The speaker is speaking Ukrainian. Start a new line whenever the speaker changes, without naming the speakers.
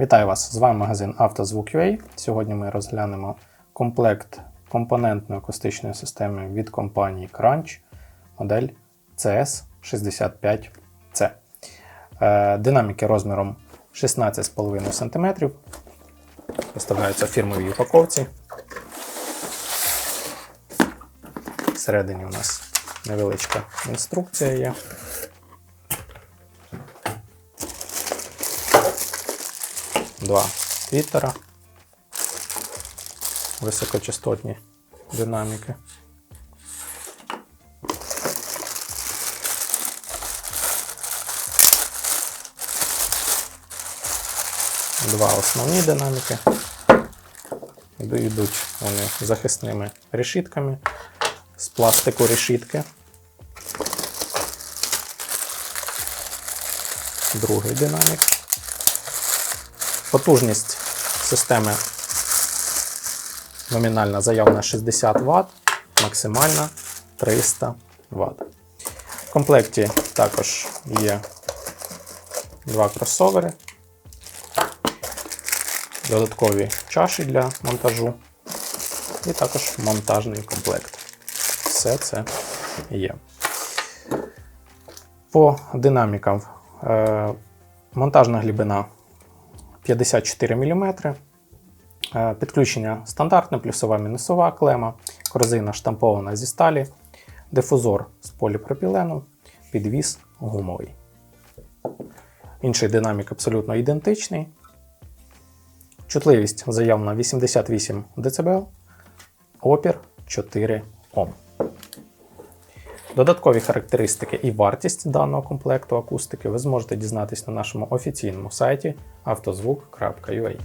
Вітаю вас! З вами магазин «Автозвук.UA». Сьогодні ми розглянемо комплект компонентної акустичної системи від компанії Crunch, модель CS65C. Е, Динаміки розміром 16,5 см. Поставляються в фірмовій упаковці. Всередині у нас невеличка інструкція є. Два твіттера. Високочастотні динаміки. Два основні динаміки. Йдуть вони захисними решітками з пластику решітки. Другий динамік. Потужність системи номінальна заявлена 60 Вт, максимальна 300 Вт. В комплекті також є два кросовери, додаткові чаші для монтажу і також монтажний комплект. Все це є. По динамікам е, монтажна глибина 54 мм. Е, Підключення стандартне, плюсова мінусова клема, корзина штампована зі сталі, дифузор з поліпропілену, підвіс гумовий. Інший динамік абсолютно ідентичний. Чутливість заявлена 88 дБ, опір 4 Ом. Додаткові характеристики і вартість даного комплекту акустики ви зможете дізнатись на нашому офіційному сайті автозвук.ua.